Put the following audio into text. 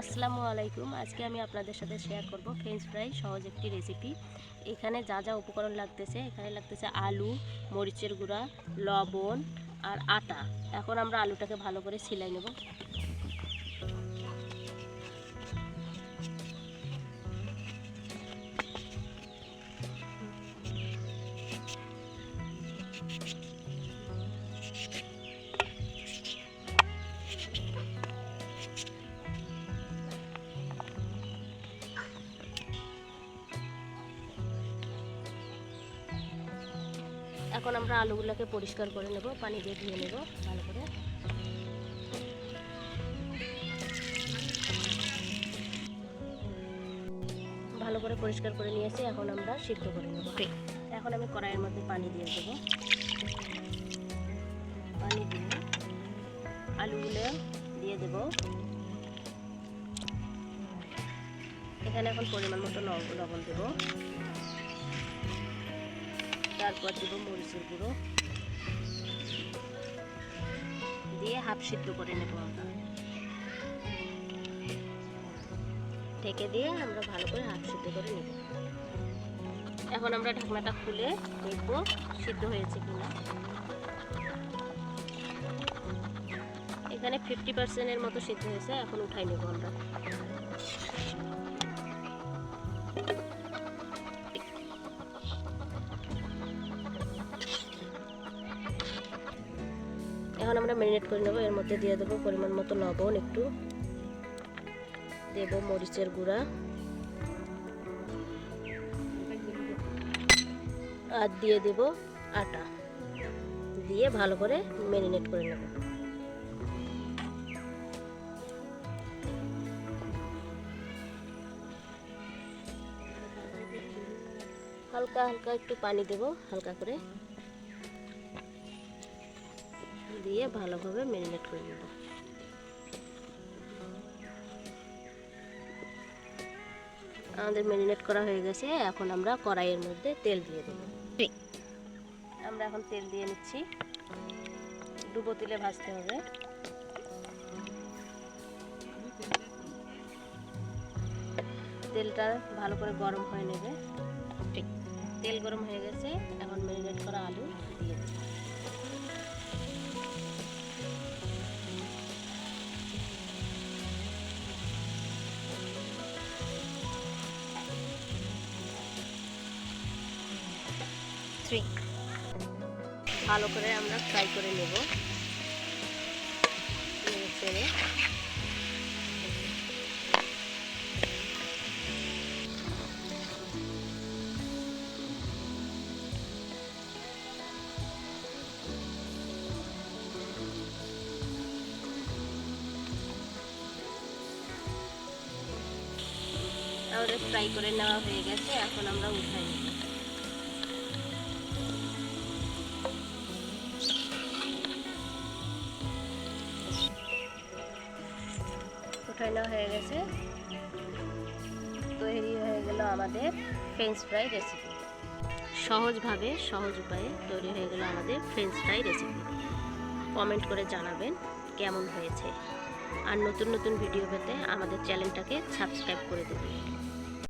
আসসালামু আলাইকুম। আজকে আমি আপনাদের সাথে শেয়ার করব ফ্রেঞ্চ ফ্রাই সহজ একটি রেসিপি এখানে যা যা উপকরণ লাগতেছে, এখানে লাগতেছে আলু, মরিচের গুঁড়া, লবণ আর আটা। এখন আমরা আলুটাকে ভালো করে সিলাই নেব। এখন আমরা আলুগুলোকে পরিষ্কার করে নেব পানি দিয়ে ধুয়ে নেব ভালো করে। ভালো করে পরিষ্কার করে নিয়েছি এখন আমরা সিদ্ধ করে নেব। এখন আমি কড়াইয়ের মধ্যে পানি দিয়ে দেবো। পানি দিয়ে আলুগুলো দিয়ে দেব। এখানে এখন পরিমাণ মতো লব- লবণ দেবো। তারপর দেব মরিচের গুঁড়ো। দিয়ে হাফ সিদ্ধ করে নেব ঢেকে দিয়ে আমরা ভালো করে হাফ সিদ্ধ করে নেব। এখন আমরা ঢাকনাটা খুলে দেখব সিদ্ধ হয়েছে কিনা। এখানে ফিফটি পার্সেন্টের মতো সিদ্ধ হয়েছে, এখন উঠাই নেব আমরা। এখন আমরা ম্যারিনেট করে নেব, এর মধ্যে দিয়ে দেবো পরিমাণ মতো লবণ একটু। দেব মরিচের গুঁড়া। আর দিয়ে দেব আটা। দিয়ে ভালো করে ম্যারিনেট করে নেব। হালকা হালকা একটু পানি দেব, হালকা করে। দিয়ে ভালোভাবে ম্যারিনেট করে নেব। আমাদের ম্যারিনেট করা হয়ে গেছে এখন আমরা কড়াইয়ের মধ্যে তেল দিয়ে দেব। আমরা এখন তেল দিয়ে নিচ্ছি। ডুবো তেলে ভাজতে হবে। তেলটা ভালো করে গরম হয়ে নেবে। তেল গরম হয়ে গেছে এখন ম্যারিনেট করা আলু দিয়ে দেবো। থ্রি ভালো করে আমরা ফ্রাই করে নেব। আমাদের ফ্রাই করে নেওয়া হয়ে গেছে। এখন উঠাই নেওয়া হয়ে গেছে। তৈরি হয়ে গেল আমাদের ফ্রেঞ্চ ফ্রাই রেসিপি সহজভাবে, সহজ উপায়ে তৈরি হয়ে গেল আমাদের ফ্রেঞ্চ ফ্রাই রেসিপি কমেন্ট করে জানাবেন কেমন হয়েছে। আর নতুন নতুন ভিডিও পেতে আমাদের চ্যানেলটাকে সাবস্ক্রাইব করে দেবেন।